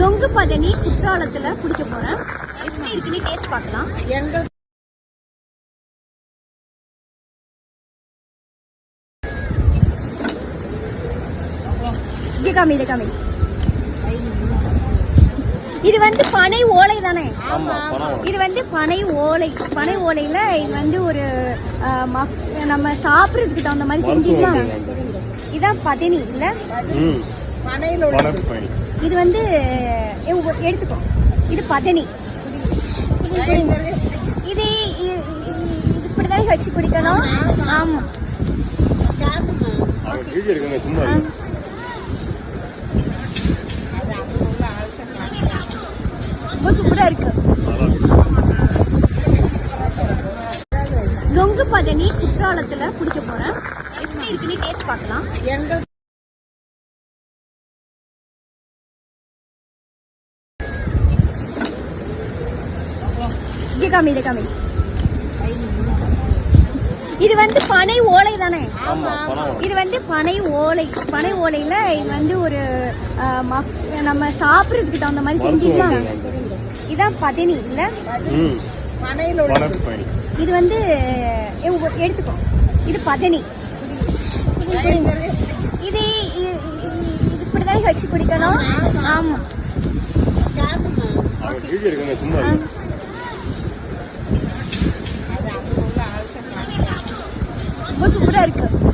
நொங்கு பதனி குற்றாலத்துல குடிக்க போறேன். எப்படி இருக்குன்னு டேஸ்ட் பார்க்கலாம். இது காமி இது காமி. இது வந்து பனை ஓலை தானே? இது வந்து பனை ஓலை. பனை ஓலையில இது வந்து ஒரு நம்ம சாப்பிடுறதுக்கு தகுந்த மாதிரி செஞ்சுக்கலாம் இதான் பதனி இல்ல? பணப்பயணி இது. வந்து எடுத்துக்கோ. இது பதனி. இது இப்படிதான் வச்சு குடிக்கணும் ஆமா. ரொம்ப சூப்பரா இருக்கு. நொங்கு பதனி குற்றாலத்துல குடிக்க போறேன். எப்படி இருக்குன்னு டேஸ்ட் பார்க்கலாம். இது காமி இது காமி. இது வந்து பனை ஓலை தானே? இது வந்து பனை ஓலை. பனை ஓலையில இது வந்து ஒரு நம்ம சாப்பிடுறதுக்கு தகுந்த மாதிரி செஞ்சுக்கலாம் இதான் பதனி இல்ல? இது வந்து எடுத்துக்கோ. இது பதனி. இது இப்படிதான் வச்சு குடிக்கணும்? ஆமா. ரொம்ப சூப்பரா இருக்கு